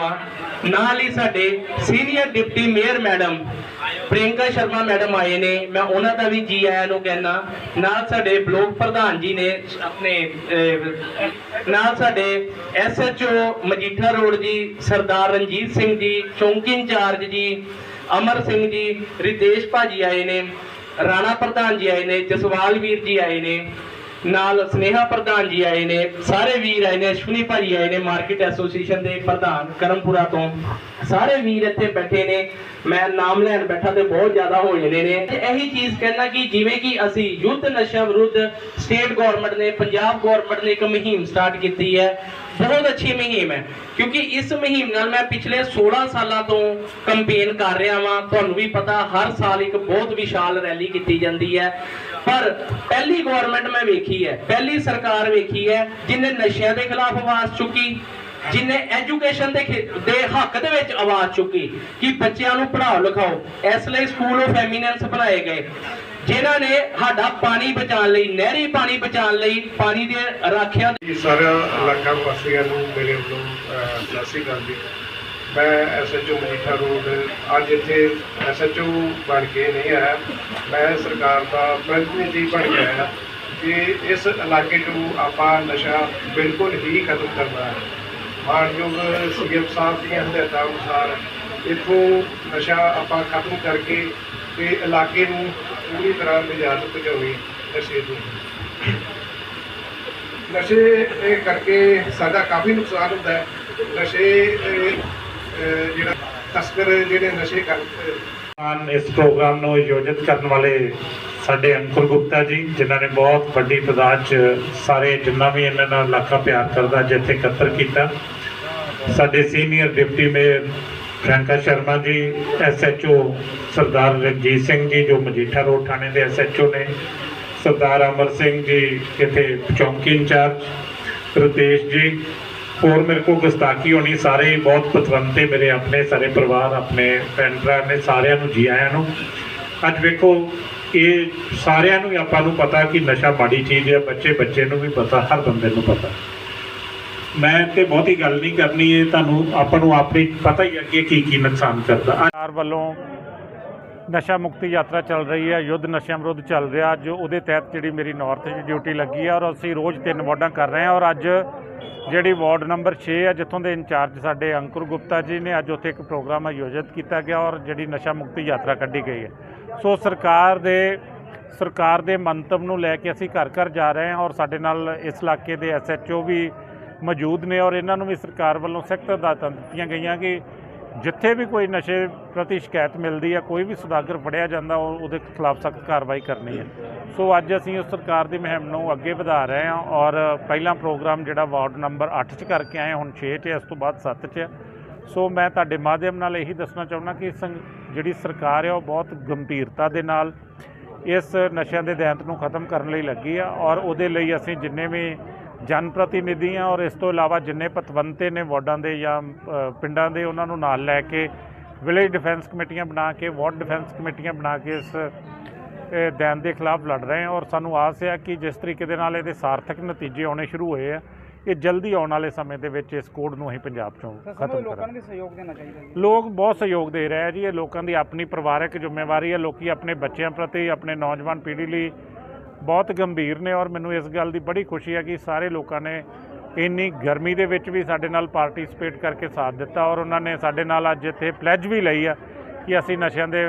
ਵਾ। ਨਾਲ ਹੀ ਸਾਡੇ senior deputy mayor madam Priyanka Sharma madam ਆਏ ਨੇ। ਮੈਂ ਉਹਨਾਂ ਦਾ ਵੀ ਜੀ ਆਇਆਂ ਨੂੰ ਕਹਿਣਾ ਨਾਲ ਸਾਡੇ ਬਲਾਕ ਪ੍ਰਧਾਨ ਜੀ ਨੇ ਆਪਣੇ ਨਾਲ ਸਾਡੇ ਐਸਐਚਓ ਮਜੀਠਾ ਰੋਡ ਜੀ, ਸਰਦਾਰ ਰਣਜੀਤ ਸਿੰਘ ਜੀ, ਚੌਂਕੀ ਇੰਚਾਰਜ ਜੀ, ਅਮਰ ਸਿੰਘ ਜੀ, ਰਿਤੇਸ਼ ਭਾਜੀ ਆਏ ਨੇ। ਰਾਣਾ ਪ੍ਰਧਾਨ ਜੀ ਆਏ ਨੇ, ਜਸਵਾਲ ਵੀਰ ਜੀ ਆਏ ਨੇ। ਨਾਲ ਸਨੇਹਾ ਪ੍ਰਧਾਨ ਜੀ ਆਏ ਨੇ, ਸਾਰੇ ਵੀਰ ਆਏ ਨੇ, ਅਸ਼ਵਨੀ ਭਾਜੀ ਆਏ ਨੇ ਮਾਰਕੀਟ ਐਸੋਸੀਏਸ਼ਨ ਦੇ ਪ੍ਰਧਾਨ ਕਰਮਪੁਰਾ ਤੋਂ। ਸਾਰੇ ਵੀਰ ਇੱਥੇ ਬੈਠੇ ਨੇ, ਮੈਂ ਨਾਮ ਲੈਣ ਬੈਠਾ ਤੇ ਬਹੁਤ ਜ਼ਿਆਦਾ ਹੋ ਜਾਂਦੇ ਨੇ। ਤੇ ਇਹੀ ਚੀਜ਼ ਕਹਿਣਾ ਕਿ ਜਿਵੇਂ ਕਿ ਅਸੀਂ ਯੁੱਧ ਨਸ਼ਾ ਵਿਰੁੱਧ ਸਟੇਟ ਗਵਰਨਮੈਂਟ ਨੇ, ਪੰਜਾਬ ਗਵਰਨਮੈਂਟ ਨੇ ਇੱਕ ਮੁਹਿੰਮ ਸਟਾਰਟ ਕੀਤੀ ਹੈ। ਬਹੁਤ ਅੱਛੀ ਮੁਹਿੰਮ ਹੈ, ਕਿਉਂਕਿ ਇਸ ਮੁਹਿੰਮ ਨਾਲ ਮੈਂ ਪਿਛਲੇ 16 ਸਾਲਾਂ ਤੋਂ ਕੰਪੇਨ ਕਰ ਰਿਹਾ ਵਾਂ। ਤੁਹਾਨੂੰ ਵੀ ਪਤਾ, ਹਰ ਸਾਲ ਇੱਕ ਬਹੁਤ ਵਿਸ਼ਾਲ ਰੈਲੀ ਕੀਤੀ ਜਾਂਦੀ ਹੈ। ਪਰ ਪਹਿਲੀ ਗਵਰਨਮੈਂਟ ਮੈਂ ਵੇਖੀ ਹੈ, ਪਹਿਲੀ ਸਰਕਾਰ ਵੇਖੀ ਹੈ, ਜਿਨੇ ਨਸ਼ਿਆਂ ਦੇ ਖਿਲਾਫ ਆਵਾਜ਼ ਚੁੱਕੀ, ਜਿਨੇ ਐਜੂਕੇਸ਼ਨ ਦੇ ਦੇ ਹੱਕ ਦੇ ਵਿੱਚ ਆਵਾਜ਼ ਚੁੱਕੀ, ਕਿ ਬੱਚਿਆਂ ਨੂੰ ਪੜ੍ਹਾਓ ਲਿਖਾਓ, ਇਸ ਲਈ ਸਕੂਲ ਆਫ ਐਮੀਨੈਂਸ ਬਣਾਏ ਗਏ। ਜਿਨ੍ਹਾਂ ਨੇ ਸਾਡਾ ਪਾਣੀ ਬਚਾਉਣ ਲਈ, ਨਹਿਰੀ ਪਾਣੀ ਬਚਾਉਣ ਲਈ, ਪਾਣੀ ਦੇ ਰਾਖਿਆ ਜੀ ਇਲਾਕਾ ਵਾਸੀਆਂ ਨੂੰ ਮੇਰੇ ਵੱਲੋਂ ਸਤਿ ਸ਼੍ਰੀ ਅਕਾਲ ਜੀ। ਮੈਂ ਐਸਐਚਓ ਮਜੀਠਾ ਰੋਡ, ਅੱਜ ਇੱਥੇ ਐਸਐਚਓ ਬਣ ਕੇ ਨਹੀਂ ਆਇਆ। ਮੈਂ ਸਰਕਾਰ ਦਾ ਪ੍ਰਤੀਨਿਧੀ ਬਣ ਕੇ ਆਇਆ। ਕਿ ਇਸ ਇਲਾਕੇ ਨੂੰ ਆਪਾਂ ਨਸ਼ਾ ਬਿਲਕੁਲ ਹੀ ਖਤਮ ਕਰਨਾ ਹੈ। ਮਾਨਯੋਗ ਸੀਐਮ ਸਾਹਿਬ ਦੀਆਂ ਹਦਾਇਤਾਂ ਅਨੁਸਾਰ ਇੱਥੋਂ ਨਸ਼ਾ ਆਪਾਂ ਖਤਮ ਕਰਕੇ ਤੇ ਇਲਾਕੇ ਨੂੰ ਪੂਰੀ ਤਰ੍ਹਾਂ ਨਿਜਾਤ ਪਹੁੰਚਾਉਣੀ ਨਸ਼ੇ ਤੋਂ ਨਸ਼ੇ ਇਹ ਕਰਕੇ ਸਾਡਾ ਕਾਫੀ ਨੁਕਸਾਨ ਹੁੰਦਾ ਹੈ। ਨਸ਼ੇ ਜਿਹੜਾ ਤਸਕਰ ਜਿਹੜੇ ਨਸ਼ੇ ਕਰ ਆਨ ਇਸ ਪ੍ਰੋਗਰਾਮ ਨੂੰ ਆਯੋਜਿਤ ਕਰਨ ਵਾਲੇ ਸਾਡੇ ਅੰਕੁਰ ਗੁਪਤਾ ਜੀ, ਜਿਨ੍ਹਾਂ ਨੇ ਬਹੁਤ ਵੱਡੀ ਤਾਦਾਦ 'ਚ ਸਾਰੇ ਜਿੰਨਾ ਵੀ ਇਹਨਾਂ ਨਾਲ ਇਲਾਕਾ ਪਿਆਰ ਕਰਦਾ, ਜਿੱਥੇ ਇਕੱਤਰ ਕੀਤਾ। ਸਾਡੇ senior deputy mayor Priyanka Sharma ji SHO ਸਰਦਾਰ ਰਣਜੀਤ ਸਿੰਘ ਜੀ, ਜੋ ਮਜੀਠਾ ਰੋਡ ਥਾਣੇ ਦੇ ਐਸਐਚਓ ਨੇ। ਸਰਦਾਰ ਅਮਰ ਸਿੰਘ ਜੀ, ਇੱਥੇ ਚੌਂਕੀ ਇੰਚਾਰਜ। ਰਤੇਸ਼ ਜੀ ਹੋਰ ਮੇਰੇ ਕੋਲ ਗੁਸਤਾਖੀ ਹੋਣੀ, ਸਾਰੇ ਹੀ ਬਹੁਤ ਪਤਵੰਤੇ ਮੇਰੇ ਆਪਣੇ, ਸਾਰੇ ਪਰਿਵਾਰ ਆਪਣੇ, ਭੈਣ ਭਰਾ ਨੇ, ਸਾਰਿਆਂ ਨੂੰ ਜੀ ਆਇਆਂ ਨੂੰ। ਅੱਜ ਵੇਖੋ, ਇਹ ਸਾਰਿਆਂ ਨੂੰ ਹੀ ਆਪਾਂ ਨੂੰ ਪਤਾ ਕਿ ਨਸ਼ਾ ਮਾੜੀ ਚੀਜ਼ ਹੈ, ਬੱਚੇ ਬੱਚੇ ਨੂੰ ਵੀ ਪਤਾ, ਹਰ ਬੰਦੇ ਨੂੰ ਪਤਾ। ਮੈਂ ਤੇ ਬਹੁਤੀ ਗੱਲ ਨਹੀਂ ਕਰਨੀ, ਇਹ ਤੁਹਾਨੂੰ ਆਪਾਂ ਨੂੰ ਆਪਣੀ ਪਤਾ ਹੀ ਅੱਗੇ ਕੀ ਕੀ ਨੁਕਸਾਨ ਕਰਦਾ। ਸਰਕਾਰ ਵੱਲੋਂ ਨਸ਼ਾ ਮੁਕਤੀ ਯਾਤਰਾ ਚੱਲ ਰਹੀ ਹੈ, ਯੁੱਧ ਨਸ਼ਿਆਂ ਵਿਰੁੱਧ ਚੱਲ ਰਿਹਾ। ਅੱਜ ਉਹਦੇ ਤਹਿਤ ਜਿਹੜੀ ਮੇਰੀ ਨਾਰਥ 'ਚ ਡਿਊਟੀ ਲੱਗੀ ਹੈ ਔਰ ਅਸੀਂ ਰੋਜ਼ ਤਿੰਨ ਵਾਰਡਾਂ ਕਰ ਰਹੇ ਹਾਂ ਔਰ ਅੱਜ ਜਿਹੜੀ ਵਾਰਡ ਨੰਬਰ 6 ਹੈ, ਜਿੱਥੋਂ ਦੇ ਇੰਚਾਰਜ ਸਾਡੇ ਅੰਕੁਰ ਗੁਪਤਾ ਜੀ ਨੇ ਅੱਜ ਉੱਥੇ ਇੱਕ ਪ੍ਰੋਗਰਾਮ ਆਯੋਜਿਤ ਕੀਤਾ ਗਿਆ ਔਰ ਜਿਹੜੀ ਨਸ਼ਾ ਮੁਕਤੀ ਯਾਤਰਾ ਕੱਢੀ ਗਈ ਹੈ। ਸੋ ਸਰਕਾਰ ਦੇ ਸਰਕਾਰ ਦੇ ਮੰਤਵ ਨੂੰ ਲੈ ਕੇ ਅਸੀਂ ਘਰ ਘਰ ਜਾ ਰਹੇ ਹਾਂ ਔਰ ਸਾਡੇ ਨਾਲ ਇਸ ਇਲਾਕੇ ਦੇ ਐਸਐਚਓ ਵੀ ਮੌਜੂਦ ਨੇ ਔਰ ਇਹਨਾਂ ਨੂੰ ਵੀ ਸਰਕਾਰ ਵੱਲੋਂ ਸਖਤ ਹਦਾਇਤਾਂ ਦਿੱਤੀਆਂ ਗਈਆਂ ਕਿ ਜਿੱਥੇ ਵੀ ਕੋਈ ਨਸ਼ੇ ਪ੍ਰਤੀ ਸ਼ਿਕਾਇਤ ਮਿਲਦੀ ਹੈ ਕੋਈ ਵੀ ਸੁਦਾਗਰ ਫੜਿਆ ਜਾਂਦਾ ਉਹ- ਉਹਦੇ ਖਿਲਾਫ ਸਖਤ ਕਾਰਵਾਈ ਕਰਨੀ ਹੈ। ਸੋ ਅੱਜ ਅਸੀਂ ਉਸ ਸਰਕਾਰ ਦੀ ਮੁਹਿੰਮ ਨੂੰ ਅੱਗੇ ਵਧਾ ਰਹੇ ਹਾਂ ਔਰ ਪਹਿਲਾ ਪ੍ਰੋਗਰਾਮ ਜਿਹੜਾ ਵਾਰਡ ਨੰਬਰ 8 'ਚ ਕਰਕੇ ਆਏ ਹੁਣ 6 'ਚ ਹੈ, ਇਸ ਤੋਂ ਬਾਅਦ 7 'ਚ ਹੈ। ਸੋ ਮੈਂ ਤੁਹਾਡੇ ਮਾਧਿਅਮ ਨਾਲ ਇਹੀ ਦੱਸਣਾ ਚਾਹੁੰਦਾ ਕਿ ਸੰ- ਜਿਹੜੀ ਸਰਕਾਰ ਹੈ ਉਹ ਬਹੁਤ ਗੰਭੀਰਤਾ ਦੇ ਨਾਲ ਇਸ ਨਸ਼ਿਆਂ ਦੇ ਦੈਂਤ ਨੂੰ ਖਤਮ ਕਰਨ ਲਈ ਲੱਗੀ ਆ ਔਰ ਉਹਦੇ ਲਈ ਅਸੀਂ ਜਿੰਨੇ ਵੀ ਜਨ ਪ੍ਰਤੀਨਿਧੀ ਆ ਔਰ ਇਸ ਤੋਂ ਇਲਾਵਾ ਜਿੰਨੇ ਪਤਵੰਤੇ ਨੇ ਵਾਰਡਾਂ ਦੇ ਜਾਂ ਪਿੰਡਾਂ ਦੇ ਉਹਨਾਂ ਨੂੰ ਨਾਲ ਲੈ ਕੇ ਵਿਲੇਜ ਡਿਫੈਂਸ ਕਮੇਟੀਆਂ ਬਣਾ ਕੇ ਵਾਰਡ ਡਿਫੈਂਸ ਕਮੇਟੀਆਂ ਬਣਾ ਕੇ ਇਸ ਦੈਂਤ ਦੇ ਖਿਲਾਫ ਲੜ ਰਹੇ ਹਾਂ ਔਰ ਸਾਨੂੰ ਆਸ ਹੈ ਕਿ ਜਿਸ ਤਰੀਕੇ ਦੇ ਨਾਲ ਇਹਦੇ ਸਾਰਥਕ ਨਤੀਜੇ ਆਉਣੇ ਸ਼ੁਰੂ ਹੋਏ ਆ ਇਹ ਜਲਦੀ ਆਉਣ ਵਾਲੇ ਸਮੇਂ ਦੇ ਵਿੱਚ ਇਸ ਕੋਡ ਨੂੰ ਅਸੀਂ ਪੰਜਾਬ ਚੋਂ ਖਤਮ ਕਰਾਂਗੇ। ਵੀ ਸਹਿਯੋਗ ਦੇਣਾ ਚਾਹੀਦਾ ਜੀ। ਲੋਕ ਬਹੁਤ ਸਹਿਯੋਗ ਦੇ ਰਹੇ ਆ ਜੀ ਇਹ ਲੋਕਾਂ ਦੀ ਆਪਣੀ ਪਰਿਵਾਰਕ ਜ਼ਿੰਮੇਵਾਰੀ ਹੈ ਲੋਕੀ ਆਪਣੇ ਬੱਚਿਆਂ ਪ੍ਰਤੀ ਆਪਣੇ ਨੌਜਵਾਨ ਪੀੜ੍ਹੀ ਲਈ ਬਹੁਤ ਗੰਭੀਰ ਨੇ ਔਰ ਮੈਨੂੰ ਇਸ ਗੱਲ ਦੀ ਬੜੀ ਖੁਸ਼ੀ ਹੈ ਕਿ ਸਾਰੇ ਲੋਕਾਂ ਨੇ ਇੰਨੀ ਗਰਮੀ ਦੇ ਵਿੱਚ ਵੀ ਸਾਡੇ ਨਾਲ ਪਾਰਟਿਸਿਪੇਟ ਕਰਕੇ ਸਾਥ ਦਿੱਤਾ ਔਰ ਉਹਨਾਂ ਨੇ ਸਾਡੇ ਨਾਲ ਅੱਜ ਇੱਥੇ ਪਲੈਜ ਵੀ ਲਈ ਆ ਕਿ ਅਸੀਂ ਨਸ਼ਿਆਂ ਦੇ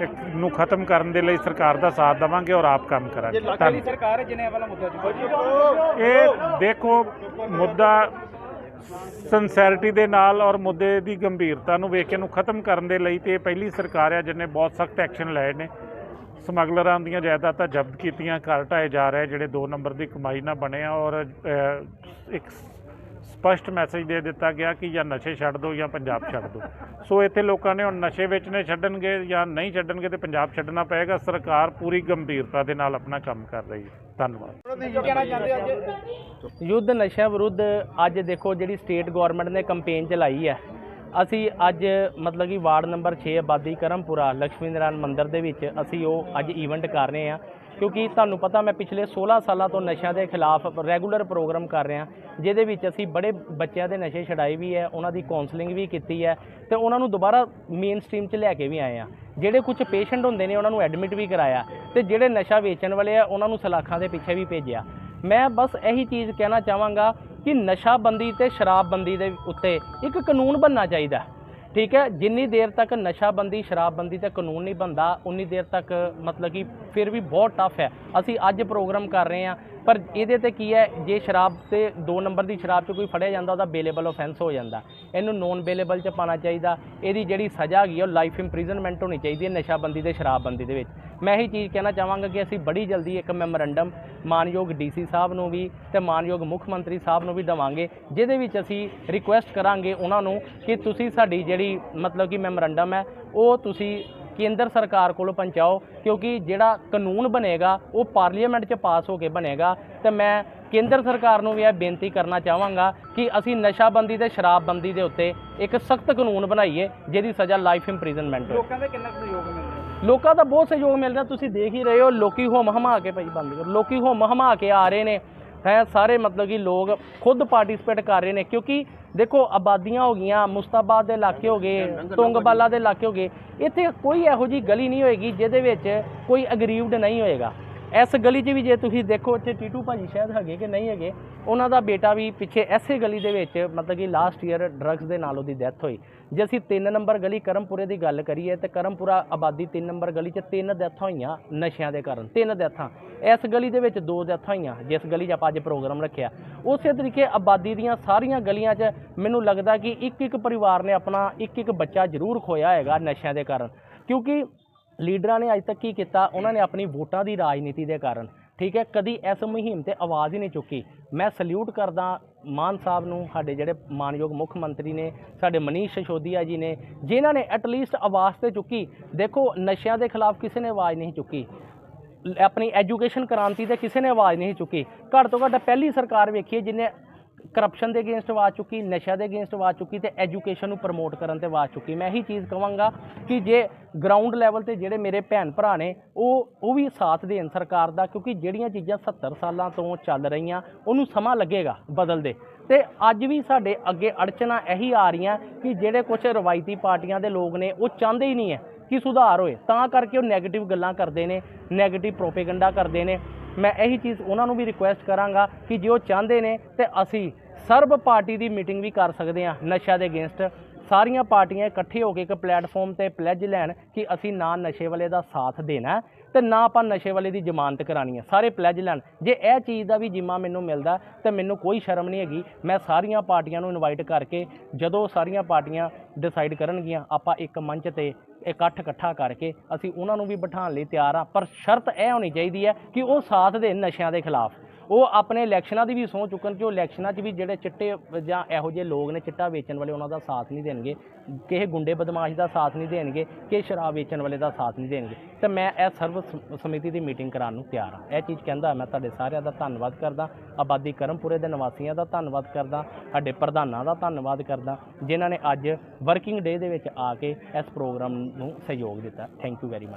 ਇੱਕ ਨੂੰ ਖਤਮ ਕਰਨ ਦੇ ਲਈ ਸਰਕਾਰ ਦਾ ਸਾਥ ਦੇਵਾਂਗੇ ਔਰ ਆਪ ਕੰਮ ਕਰਾਂਗੇ। ਧੰਨਵਾਦ। ਸਰਕਾਰ ਇਹ ਵਾਲਾ ਮੁੱਦਾ ਚੁੱਕਿਆ ਇਹ ਦੇਖੋ ਮੁੱਦਾ ਸੰਸੈਰਿਟੀ ਦੇ ਨਾਲ ਔਰ ਮੁੱਦੇ ਦੀ ਗੰਭੀਰਤਾ ਨੂੰ ਵੇਖ ਕੇ ਇਹਨੂੰ ਖਤਮ ਕਰਨ ਦੇ ਲਈ ਤੇ ਇਹ ਪਹਿਲੀ ਸਰਕਾਰ ਹੈ ਜਿਹਨੇ ਬਹੁਤ ਸਖਤ ਐਕਸ਼ਨ ਲਏ ਨੇ। ਸਮਗਲਰਾਂ ਦੀਆਂ ਜਾਇਦਾਦਾਂ ਜ਼ਬਤ ਕੀਤੀਆਂ ਘਰ ਢਾਏ ਜਾ ਰਹੇ ਜਿਹੜੇ 2 ਨੰਬਰ ਦੀ ਕਮਾਈ ਨਾਲ ਬਣੇ ਆ ਔਰ ਇੱਕ ਸਪਸ਼ਟ ਮੈਸੇਜ ਦੇ ਦਿੱਤਾ ਗਿਆ ਕਿ ਜਾਂ ਨਸ਼ੇ ਛੱਡ ਦਿਓ ਜਾਂ ਪੰਜਾਬ ਛੱਡ ਦਿਓ ਸੋ ਇੱਥੇ ਲੋਕਾਂ ਨੇ ਹੁਣ ਨਸ਼ੇ ਵੇਚਣੇ ਛੱਡਣਗੇ ਜਾਂ ਨਹੀਂ ਛੱਡਣਗੇ ਤੇ ਪੰਜਾਬ ਛੱਡਣਾ ਪਏਗਾ। ਸਰਕਾਰ ਪੂਰੀ ਗੰਭੀਰਤਾ ਦੇ ਨਾਲ ਆਪਣਾ ਕੰਮ ਕਰ ਰਹੀ ਹੈ। ਧੰਨਵਾਦ। ਯੁੱਧ ਨਸ਼ਿਆਂ ਵਿਰੁੱਧ ਅੱਜ ਦੇਖੋ ਜਿਹੜੀ ਸਟੇਟ ਗਵਰਨਮੈਂਟ ਨੇ ਕੈਂਪੇਨ ਚਲਾਈ ਹੈ ਅਸੀਂ ਅੱਜ ਮਤਲਬ ਕਿ ਵਾਰਡ ਨੰਬਰ 6 ਆਬਾਦੀ ਕਰਮਪੁਰਾ ਲక్ష్ਮੀ ਨਾਰਾਇਣ ਮੰਦਿਰ ਦੇ ਵਿੱਚ ਅਸੀਂ ਉਹ ਅੱਜ ਈਵੈਂਟ ਕਰ ਰਹੇ ਹਾਂ। ਕਿਉਂਕਿ ਤੁਹਾਨੂੰ ਪਤਾ ਮੈਂ ਪਿਛਲੇ 16 ਸਾਲਾਂ ਤੋਂ ਨਸ਼ਿਆਂ ਦੇ ਖਿਲਾਫ ਰੈਗੂਲਰ ਪ੍ਰੋਗਰਾਮ ਕਰ ਰਿਹਾ। ਜਿਹਦੇ ਵਿੱਚ ਅਸੀਂ ਬੜੇ ਬੱਚਿਆਂ ਦੇ ਨਸ਼ੇ ਛਡਾਏ ਵੀ ਹੈ, ਉਹਨਾਂ ਦੀ ਕਾਉਂਸਲਿੰਗ ਵੀ ਕੀਤੀ ਹੈ ਤੇ ਉਹਨਾਂ ਨੂੰ ਦੁਬਾਰਾ ਮੇਨ ਸਟ੍ਰੀਮ 'ਚ ਲੈ ਕੇ ਵੀ ਆਏ ਆ ਜਿਹੜੇ ਕੁਝ ਪੇਸ਼ੈਂਟ ਹੁੰਦੇ ਨੇ, ਉਹਨਾਂ ਨੂੰ ਐਡਮਿਟ ਵੀ ਕਰਾਇਆ ਤੇ ਜਿਹੜੇ ਨਸ਼ਾ ਵੇਚਣ ਵਾਲੇ ਆ, ਉਹਨਾਂ ਨੂੰ ਸਲਾਖਾਂ ਦੇ ਪਿੱਛੇ ਵੀ ਭੇਜਿਆ। ਮੈਂ ਬਸ ਇਹੀ ਚੀਜ਼ ਕਹਿਣਾ ਚਾਹਾਂਗਾ ਕਿ ਨਸ਼ਾਬੰਦੀ ਤੇ ਸ਼ਰਾਬਬੰਦੀ ਦੇ ਉੱਤੇ ਇੱਕ ਕਾਨੂੰਨ ਬਣਨਾ ਚਾਹੀਦਾ ਠੀਕ ਹੈ, ਜਿੰਨੀ ਦੇਰ ਤੱਕ ਨਸ਼ਾਬੰਦੀ, ਸ਼ਰਾਬਬੰਦੀ ਤੇ ਕਾਨੂੰਨ ਨਹੀਂ ਬਣਦਾ, ਉਨੀ ਦੇਰ ਤੱਕ ਮਤਲਬ ਕਿ ਫਿਰ ਵੀ ਬਹੁਤ ਟਫ ਹੈ। ਅਸੀਂ ਅੱਜ ਪ੍ਰੋਗਰਾਮ ਕਰ ਰਹੇ ਹਾਂ ਪਰ ਇਹਦੇ ਤੇ ਕੀ ਹੈ, ਜੇ ਸ਼ਰਾਬ ਤੇ 2 ਨੰਬਰ ਦੀ ਸ਼ਰਾਬ 'ਚ ਕੋਈ ਫੜਿਆ ਜਾਂਦਾ, ਉਹਦਾ ਬੇਲੇਬਲ ਆਫੈਂਸ ਹੋ ਜਾਂਦਾ। ਇਹਨੂੰ ਨੋਨ ਬੇਲੇਬਲ 'ਚ ਪਾਣਾ ਚਾਹੀਦਾ। ਇਹਦੀ ਜਿਹੜੀ ਸਜ਼ਾ ਹੈਗੀ ਉਹ ਲਾਈਫ ਇੰਪ੍ਰਿਜ਼ਨਮੈਂਟ ਹੋਣੀ ਚਾਹੀਦੀ ਹੈ ਨਸ਼ਾਬੰਦੀ ਤੇ ਸ਼ਰਾਬਬੰਦੀ ਦੇ ਵਿੱਚ। ਮੈਂ ਇਹੀ ਚੀਜ਼ ਕਹਿਣਾ ਚਾਹਾਂਗਾ ਕਿ ਅਸੀਂ ਬੜੀ ਜਲਦੀ ਇੱਕ ਮੈਮੋਰੰਡਮ ਮਾਨਯੋਗ ਡੀਸੀ ਸਾਹਿਬ ਨੂੰ ਵੀ ਤੇ ਮਾਨਯੋਗ ਮੁੱਖ ਮੰਤਰੀ ਸਾਹਿਬ ਨੂੰ ਵੀ ਦੇਵਾਂਗੇ, ਜਿਹਦੇ ਵਿੱਚ ਅਸੀਂ ਰਿਕੁਐਸਟ ਕਰਾਂਗੇ ਉਹਨਾਂ ਨੂੰ ਕਿ ਤੁਸੀਂ ਸਾਡੀ ਜਿਹੜੀ ਮਤਲਬ ਕਿ ਮੈਮੋਰੰਡਮ ਹੈ, ਉਹ ਤੁਸੀਂ ਕੇਂਦਰ ਸਰਕਾਰ ਕੋਲ ਪਹੁੰਚਾਓ ਕਿਉਂਕਿ ਜਿਹੜਾ ਕਾਨੂੰਨ ਬਣੇਗਾ ਉਹ ਪਾਰਲੀਮੈਂਟ 'ਚ ਪਾਸ ਹੋ ਕੇ ਬਣੇਗਾ। ਤੇ ਮੈਂ ਕੇਂਦਰ ਸਰਕਾਰ ਨੂੰ ਵੀ ਇਹ ਬੇਨਤੀ ਕਰਨਾ ਚਾਹਾਂਗਾ ਕਿ ਅਸੀਂ ਨਸ਼ਾਬੰਦੀ ਤੇ ਸ਼ਰਾਬਬੰਦੀ ਦੇ ਉੱਤੇ ਇੱਕ ਸਖਤ ਕਾਨੂੰਨ ਬਣਾਈਏ ਜਿਹਦੀ ਸਜ਼ਾ ਲਾਈਫ ਇੰਪ੍ਰਿਜ਼ਨਮੈਂਟ ਹੋਵੇ ਲੋਕਾਂ ਦਾ ਕਿੰਨਾ ਸਹਿਯੋਗ ਮਿਲ ਰਿਹਾ? ਲੋਕਾਂ ਦਾ ਬਹੁਤ ਸਹਿਯੋਗ ਮਿਲ ਰਿਹਾ। ਤੁਸੀਂ ਦੇਖ ਹੀ ਰਹੇ ਹੋ ਲੋਕੀ ਹੁਮ ਹਮਾ ਕੇ ਭਾਈ ਬੰਦ ਕਰੋ। ਲੋਕੀ ਹੁਮ ਹਮਾ ਕੇ ਆ ਰਹੇ ਨੇ। ਹੈ ਸਾਰੇ ਮਤਲਬ ਕਿ ਲੋਕ ਖੁਦ ਪਾਰਟਿਸਿਪੇਟ ਕਰ ਰਹੇ ਨੇ ਕਿਉਂਕਿ ਦੇਖੋ ਆਬਾਦੀਆਂ ਹੋ ਗਈਆਂ ਮੁਸਤਾਬਾਦ ਦੇ ਇਲਾਕੇ ਹੋ ਗਏ ਤੁੰਗਬਾਲਾ ਦੇ ਇਲਾਕੇ ਹੋ ਗਏ। ਇੱਥੇ ਕੋਈ ਇਹੋ ਜੀ ਗਲੀ ਨਹੀਂ ਹੋਏਗੀ ਜਿਹਦੇ ਵਿੱਚ ਕੋਈ ਅਗਰੀਵਡ ਨਹੀਂ ਹੋਏਗਾ। ਇਸ ਗਲੀ 'ਚ ਵੀ ਜੇ ਤੁਸੀਂ ਦੇਖੋ ਇੱਥੇ ਟੀਟੂ ਭਾਜੀ ਸ਼ਾਇਦ ਹੈਗੇ ਕਿ ਨਹੀਂ ਹੈਗੇ, ਉਹਨਾਂ ਦਾ ਬੇਟਾ ਵੀ ਪਿੱਛੇ ਐਸੇ ਗਲੀ ਦੇ ਵਿੱਚ ਮਤਲਬ ਕਿ ਲਾਸਟ ਈਅਰ ਡਰੱਗਸ ਦੇ ਨਾਲ ਉਹਦੀ ਡੈਥ ਹੋਈ। ਜੇ ਅਸੀਂ 3 ਨੰਬਰ ਗਲੀ ਕਰਮਪੁਰੇ ਦੀ ਗੱਲ ਕਰੀਏ ਤੇ ਕਰਮਪੁਰਾ ਆਬਾਦੀ 3 ਨੰਬਰ ਗਲੀ 'ਚ ਤਿੰਨ ਡੈਥਾਂ ਹੋਈਆਂ ਨਸ਼ਿਆਂ ਦੇ ਕਾਰਨ, ਤਿੰਨ ਡੈਥਾਂ ਇਸ ਗਲੀ ਦੇ ਵਿੱਚ ਦੋ ਡੈਥਾਂ ਹੋਈਆਂ, ਜਿਸ ਗਲੀ 'ਚ ਆਪਾਂ ਅੱਜ ਪ੍ਰੋਗਰਾਮ ਰੱਖਿਆ। ਉਸੇ ਤਰੀਕੇ ਆਬਾਦੀ ਦੀਆਂ ਸਾਰੀਆਂ ਗਲੀਆਂ 'ਚ ਮੈਨੂੰ ਲੱਗਦਾ ਕਿ ਇੱਕ ਇੱਕ ਪਰਿਵਾਰ ਨੇ ਆਪਣਾ ਇੱਕ ਇੱਕ ਬੱਚਾ ਜ਼ਰੂਰ ਖੋਇਆ ਹੈਗਾ ਨਸ਼ਿਆਂ ਦੇ ਕਾਰਨ। ਕਿਉਂਕਿ ਲੀਡਰਾਂ ਨੇ ਅੱਜ ਤੱਕ ਕੀ ਕੀਤਾ? ਉਹਨਾਂ ਨੇ ਆਪਣੀ ਵੋਟਾਂ ਦੀ ਰਾਜਨੀਤੀ ਦੇ ਕਾਰਨ। ਠੀਕ ਹੈ? ਕਦੀ ਇਸ ਮੁਹਿੰਮ ਤੇ ਆਵਾਜ਼ ਹੀ ਨਹੀਂ ਚੁੱਕੀ। ਮੈਂ ਸਲੂਟ ਕਰਦਾ ਮਾਨ ਸਾਹਿਬ ਨੂੰ, ਸਾਡੇ ਜਿਹੜੇ ਮਾਨਯੋਗ ਮੁੱਖ ਮੰਤਰੀ ਨੇ, ਸਾਡੇ ਮਨੀਸ਼ ਸਸ਼ੋਦੀਆ ਜੀ ਨੇ, ਜਿਨ੍ਹਾਂ ਨੇ ਐਟਲੀਸਟ ਆਵਾਜ਼ ਤੇ ਚੁੱਕੀ। ਦੇਖੋ, ਨਸ਼ਿਆਂ ਦੇ ਖਿਲਾਫ ਕਿਸੇ ਨੇ ਆਵਾਜ਼ ਨਹੀਂ ਚੁੱਕੀ। ਲ- ਆਪਣੀ ਐਜੂਕੇਸ਼ਨ ਕ੍ਰਾਂਤੀ ਤੇ ਕਿਸੇ ਨੇ ਆਵਾਜ਼ ਨਹੀਂ ਚੁੱਕੀ। ਘੱਟ ਤੋਂ ਘੱਟ ਪਹਿਲੀ ਸਰਕਾਰ ਵੇਖੀਏ ਹੈ ਜਿਹਨੇ ਕਰਪਸ਼ਨ ਦੇ ਅਗੇਂਸਟ ਆਵਾਜ਼ ਚੁੱਕੀ, ਨਸ਼ਾ ਦੇ ਅਗੇਂਸਟ ਆਵਾਜ਼ ਚੁੱਕੀ ਤੇ ਐਜੂਕੇਸ਼ਨ ਨੂੰ ਪ੍ਰਮੋਟ ਕਰਨ ਤੇ ਆਵਾਜ਼ ਚੁੱਕੀ। ਮੈਂ ਇਹੀ ਚੀਜ਼ ਕਹਾਂਗਾ ਕਿ ਜੇ ਗਰਾਊਂਡ ਲੈਵਲ ਤੇ ਜਿਹੜੇ ਮੇਰੇ ਭੈਣ ਭਰਾ ਨੇ, ਉਹ ਉਹ ਵੀ ਸਾਥ ਦੇਣ ਸਰਕਾਰ ਦਾ, ਕਿਉਂਕਿ ਜਿਹੜੀਆਂ ਚੀਜ਼ਾਂ 70 ਸਾਲਾਂ ਤੋਂ ਚੱਲ ਰਹੀਆਂ, ਉਹਨੂੰ ਸਮਾਂ ਲੱਗੇਗਾ ਬਦਲਦੇ। ਤੇ ਅੱਜ ਵੀ ਸਾਡੇ ਅੱਗੇ ਅੜਚਨਾ ਇਹੀ ਆ ਰਹੀਆਂ ਕਿ ਜਿਹੜੇ ਕੁਝ ਰਵਾਇਤੀ ਪਾਰਟੀਆਂ ਦੇ ਲੋਕ ਨੇ, ਉਹ ਚਾਹੁੰਦੇ ਹੀ ਨਹੀਂ ਹੈ ਕਿ ਸੁਧਾਰ ਹੋਏ। ਤਾਂ ਕਰਕੇ ਉਹ 네ਗੇਟਿਵ ਗੱਲਾਂ ਕਰਦੇ ਨੇ 네ਗੇਟਿਵ ਪ੍ਰੋਪੇਗੈਂਡਾ ਕਰਦੇ ਨੇ। ਮੈਂ ਇਹੀ ਚੀਜ਼ ਉਹਨਾਂ ਨੂੰ ਵੀ ਰਿਕੁਐਸਟ ਕਰਾਂਗਾ ਕਿ ਜੇ ਉਹ ਚਾਹੁੰਦੇ ਨੇ ਤੇ ਅਸੀਂ ਸਰਬ ਪਾਰਟੀ ਦੀ ਮੀਟਿੰਗ ਵੀ ਕਰ ਸਕਦੇ ਹਾਂ ਨਸ਼ਾ ਦੇ ਅਗੇਂਸਟ। ਸਾਰੀਆਂ ਪਾਰਟੀਆਂ ਇਕੱਠੇ ਹੋ ਕੇ ਇੱਕ ਪਲੇਟਫਾਰਮ ਤੇ ਪਲੈਜ ਲੈਣ ਕਿ ਅਸੀਂ ਨਾ ਨਸ਼ੇ ਵਾਲੇ ਦਾ ਸਾਥ ਦੇਣਾ ਹੈ ਤੇ ਨਾ ਆਪਾਂ ਨਸ਼ੇ ਵਾਲੇ ਦੀ ਜ਼ਮਾਨਤ ਕਰਾਣੀ ਹੈ। ਸਾਰੇ ਪਲੈਜ ਲੈਣ। ਜੇ ਇਹ ਚੀਜ਼ ਦਾ ਵੀ ਜਿੰਮਾ ਮੈਨੂੰ ਮਿਲਦਾ ਤੇ ਮੈਨੂੰ ਕੋਈ ਸ਼ਰਮ ਨਹੀਂ ਹੈਗੀ। ਮੈਂ ਸਾਰੀਆਂ ਪਾਰਟੀਆਂ ਨੂੰ ਇਨਵਾਈਟ ਕਰਕੇ ਜਦੋਂ ਸਾਰੀਆਂ ਪਾਰਟੀਆਂ ਡਿਸਾਈਡ ਕਰਨਗੀਆਂ, ਆਪਾਂ ਇੱਕ ਮੰਚ ਤੇ ਇਕੱਠ ਇਕੱਠਾ ਕਰਕੇ ਅਸੀਂ ਉਹਨਾਂ ਨੂੰ ਵੀ ਬਿਠਾਉਣ ਲਈ ਤਿਆਰ ਆ ਪਰ ਸ਼ਰਤ ਇਹ ਹੋਣੀ ਚਾਹੀਦੀ ਹੈ ਕਿ ਉਹ ਸਾਥ ਦੇਣ ਨਸ਼ਿਆਂ ਦੇ ਖਿਲਾਫ। ਉਹ ਆਪਣੇ ਇਲੈਕਸ਼ਨਾਂ ਦੀ ਵੀ ਸਹੁੰ ਚੁੱਕਣ ਕਿ ਉਹ ਇਲੈਕਸ਼ਨਾਂ 'ਚ ਵੀ ਜਿਹੜੇ ਚਿੱਟੇ ਜਾਂ ਇਹੋ ਜਿਹੇ ਲੋਕ ਨੇ ਚਿੱਟਾ ਵੇਚਣ ਵਾਲੇ ਉਹਨਾਂ ਦਾ ਸਾਥ ਨਹੀਂ ਦੇਣਗੇ, ਕਿਸੇ ਗੁੰਡੇ ਬਦਮਾਸ਼ ਦਾ ਸਾਥ ਨਹੀਂ ਦੇਣਗੇ, ਕਿਸੇ ਸ਼ਰਾਬ ਵੇਚਣ ਵਾਲੇ ਦਾ ਸਾਥ ਨਹੀਂ ਦੇਣਗੇ। ਤੇ ਮੈਂ ਇਹ ਸਰਵ ਸਮਿਤੀ ਦੀ ਮੀਟਿੰਗ ਕਰਾਉਣ ਨੂੰ ਤਿਆਰ ਹਾਂ। ਇਹ ਚੀਜ਼ ਕਹਿੰਦਾ ਮੈਂ ਤੁਹਾਡੇ ਸਾਰਿਆਂ ਦਾ ਧੰਨਵਾਦ ਕਰਦਾ, ਆਬਾਦੀ ਕਰਮਪੁਰੇ ਦੇ ਨਿਵਾਸੀਆਂ ਦਾ ਧੰਨਵਾਦ ਕਰਦਾ, ਸਾਡੇ ਪ੍ਰਧਾਨਾਂ ਦਾ ਧੰਨਵਾਦ ਕਰਦਾ, ਜਿਨ੍ਹਾਂ ਨੇ ਅੱਜ ਵਰਕਿੰਗ ਡੇ ਦੇ ਵਿੱਚ ਆ ਕੇ ਇਸ ਪ੍ਰੋਗਰਾਮ ਨੂੰ ਸਹਿਯੋਗ ਦਿੱਤਾ। Thank you very much